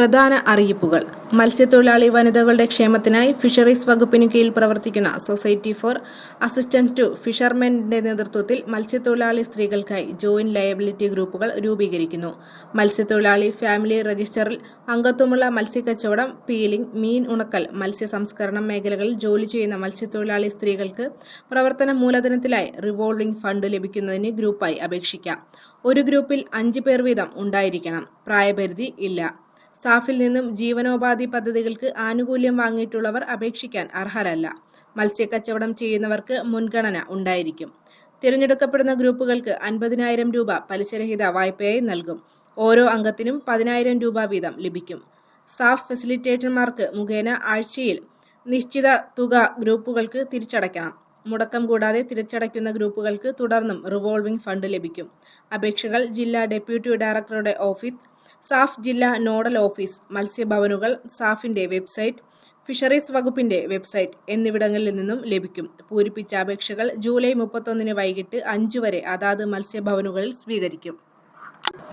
പ്രധാന അറിയിപ്പുകൾ. മത്സ്യത്തൊഴിലാളി വനിതകളുടെ ക്ഷേമത്തിനായി ഫിഷറീസ് വകുപ്പിന് കീഴിൽ പ്രവർത്തിക്കുന്ന സൊസൈറ്റി ഫോർ അസിസ്റ്റന്റ് ടു ഫിഷർമെന്റെ നേതൃത്വത്തിൽ മത്സ്യത്തൊഴിലാളി സ്ത്രീകൾക്കായി ജോയിന്റ് ലയബിലിറ്റി ഗ്രൂപ്പുകൾ രൂപീകരിക്കുന്നു. മത്സ്യത്തൊഴിലാളി ഫാമിലി രജിസ്റ്ററിൽ അംഗത്വമുള്ള മത്സ്യക്കച്ചവടം പീലിംഗ് മീൻ ഉണക്കൽ മത്സ്യ സംസ്കരണം മേഖലകളിൽ ജോലി ചെയ്യുന്ന മത്സ്യത്തൊഴിലാളി സ്ത്രീകൾക്ക് പ്രവർത്തന മൂലധനത്തിലായി റിവോൾവിംഗ് ഫണ്ട് ലഭിക്കുന്നതിന് ഗ്രൂപ്പായി അപേക്ഷിക്കാം. ഒരു ഗ്രൂപ്പിൽ അഞ്ച് പേർ വീതം ഉണ്ടായിരിക്കണം. പ്രായപരിധി ഇല്ല. സാഫിൽ നിന്നും ജീവനോപാധി പദ്ധതികൾക്ക് ആനുകൂല്യം വാങ്ങിയിട്ടുള്ളവർ അപേക്ഷിക്കാൻ അർഹരല്ല. മത്സ്യക്കച്ചവടം ചെയ്യുന്നവർക്ക് മുൻഗണന ഉണ്ടായിരിക്കും. തിരഞ്ഞെടുക്കപ്പെടുന്ന ഗ്രൂപ്പുകൾക്ക് അൻപതിനായിരം രൂപ പലിശരഹിത വായ്പയായി നൽകും. ഓരോ അംഗത്തിനും പതിനായിരം രൂപ വീതം ലഭിക്കും. സാഫ് ഫെസിലിറ്റേറ്റർമാർക്ക് മുഖേന ആഴ്ചയിൽ നിശ്ചിത തുക ഗ്രൂപ്പുകൾക്ക് തിരിച്ചടയ്ക്കണം. മുടക്കം കൂടാതെ തിരിച്ചടയ്ക്കുന്ന ഗ്രൂപ്പുകൾക്ക് തുടർന്നും റിവോൾവിംഗ് ഫണ്ട് ലഭിക്കും. അപേക്ഷകൾ ജില്ലാ ഡെപ്യൂട്ടി ഡയറക്ടറുടെ ഓഫീസ് സാഫ് ജില്ലാ നോഡൽ ഓഫീസ് മത്സ്യഭവനുകൾ സാഫിന്റെ വെബ്സൈറ്റ് ഫിഷറീസ് വകുപ്പിന്റെ വെബ്സൈറ്റ് എന്നിവിടങ്ങളിൽ നിന്നും ലഭിക്കും. പൂരിപ്പിച്ച അപേക്ഷകൾ ജൂലൈ മുപ്പത്തൊന്നിന് വൈകിട്ട് അഞ്ചു വരെ അതാത് മത്സ്യഭവനുകളിൽ സ്വീകരിക്കും.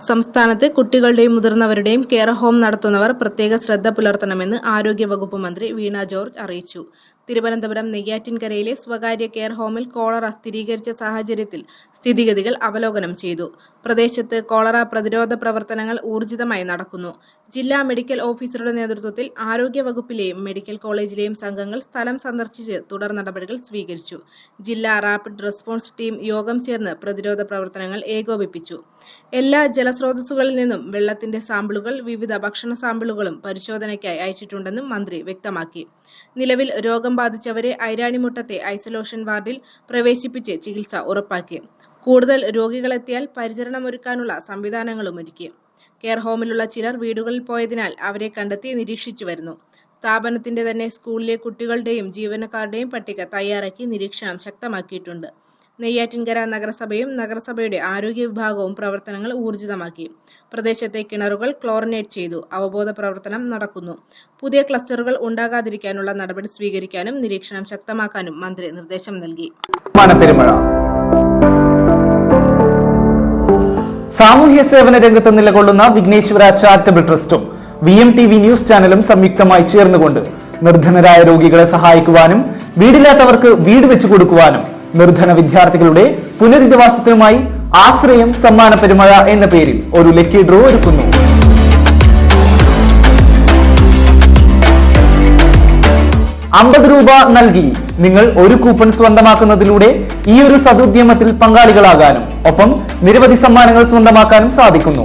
സംസ്ഥാനത്ത് കുട്ടികളുടെയും മുതിർന്നവരുടെയും കെയർ ഹോം നടത്തുന്നവർ പ്രത്യേക ശ്രദ്ധ പുലർത്തണമെന്ന് ആരോഗ്യവകുപ്പ് മന്ത്രി വീണ ജോർജ് അറിയിച്ചു. തിരുവനന്തപുരം നെയ്യാറ്റിൻകരയിലെ സ്വകാര്യ കെയർ ഹോമിൽ കോളറ സ്ഥിരീകരിച്ച സാഹചര്യത്തിൽ സ്ഥിതിഗതികൾ അവലോകനം ചെയ്തു. പ്രദേശത്ത് കോളറ പ്രതിരോധ പ്രവർത്തനങ്ങൾ ഊർജിതമായി നടക്കുന്നു. ജില്ലാ മെഡിക്കൽ ഓഫീസറുടെ നേതൃത്വത്തിൽ ആരോഗ്യവകുപ്പിലെയും മെഡിക്കൽ കോളേജിലെയും സംഘങ്ങൾ സ്ഥലം സന്ദർശിച്ച് തുടർ നടപടികൾ സ്വീകരിച്ചു. ജില്ലാ റാപ്പിഡ് റെസ്പോൺസ് ടീം യോഗം ചേർന്ന് പ്രതിരോധ പ്രവർത്തനങ്ങൾ ഏകോപിപ്പിച്ചു. എല്ലാ ജലസ്രോതസ്സുകളിൽ നിന്നും വെള്ളത്തിന്റെ സാമ്പിളുകൾ വിവിധ ഭക്ഷണ സാമ്പിളുകളും പരിശോധനയ്ക്കായി അയച്ചിട്ടുണ്ടെന്നും മന്ത്രി വ്യക്തമാക്കി. നിലവിൽ രോഗം ബാധിച്ചവരെ ഐരാണിമുട്ടത്തെ ഐസൊലേഷൻ വാർഡിൽ പ്രവേശിപ്പിച്ച് ചികിത്സ ഉറപ്പാക്കി. കൂടുതൽ രോഗികളെത്തിയാൽ പരിചരണമൊരുക്കാനുള്ള സംവിധാനങ്ങളും ഒരുക്കി. കെയർ ഹോമിലുള്ള ചിലർ വീടുകളിൽ പോയതിനാൽ അവരെ കണ്ടെത്തി നിരീക്ഷിച്ചു വരുന്നു. സ്ഥാപനത്തിന്റെ തന്നെ സ്കൂളിലെ കുട്ടികളുടെയും ജീവനക്കാരുടെയും പട്ടിക തയ്യാറാക്കി നിരീക്ഷണം ശക്തമാക്കിയിട്ടുണ്ട്. നെയ്യാറ്റിൻകര നഗരസഭയും നഗരസഭയുടെ ആരോഗ്യ വിഭാഗവും പ്രവർത്തനങ്ങൾ ഊർജിതമാക്കി. പ്രദേശത്തെ കിണറുകൾ ക്ലോറിനേറ്റ് ചെയ്തു. അവബോധ പ്രവർത്തനം നടക്കുന്നു. പുതിയ ക്ലസ്റ്ററുകൾ ഉണ്ടാകാതിരിക്കാനുള്ള നടപടി സ്വീകരിക്കാനും നിരീക്ഷണം ശക്തമാക്കാനും മന്ത്രി നിർദ്ദേശം നൽകി. സാമൂഹ്യ സേവന രംഗത്ത് നിലകൊള്ളുന്ന Vighneshwara charitable ട്രസ്റ്റും V M T V news ചാനലും സംയുക്തമായി ചേർന്നുകൊണ്ട് നിർധനരായ രോഗികളെ സഹായിക്കുവാനും വീടില്ലാത്തവർക്ക് വീട് വെച്ചു കൊടുക്കുവാനും നിർധന വിദ്യാർത്ഥികളുടെ പുനരധിവാസത്തിനുമായി ആശ്രയം സമ്മാന പെരുമഴ എന്ന പേരിൽ ഒരു ലക്കി ഡ്രോ ഒരുക്കുന്നു. അമ്പത് രൂപ നൽകി നിങ്ങൾ ഒരു കൂപ്പൺ സ്വന്തമാക്കുന്നതിലൂടെ ഈ ഒരു സതുദ്യമത്തിൽ പങ്കാളികളാകാനും ഒപ്പം നിരവധി സമ്മാനങ്ങൾ സ്വന്തമാക്കാനും സാധിക്കുന്നു.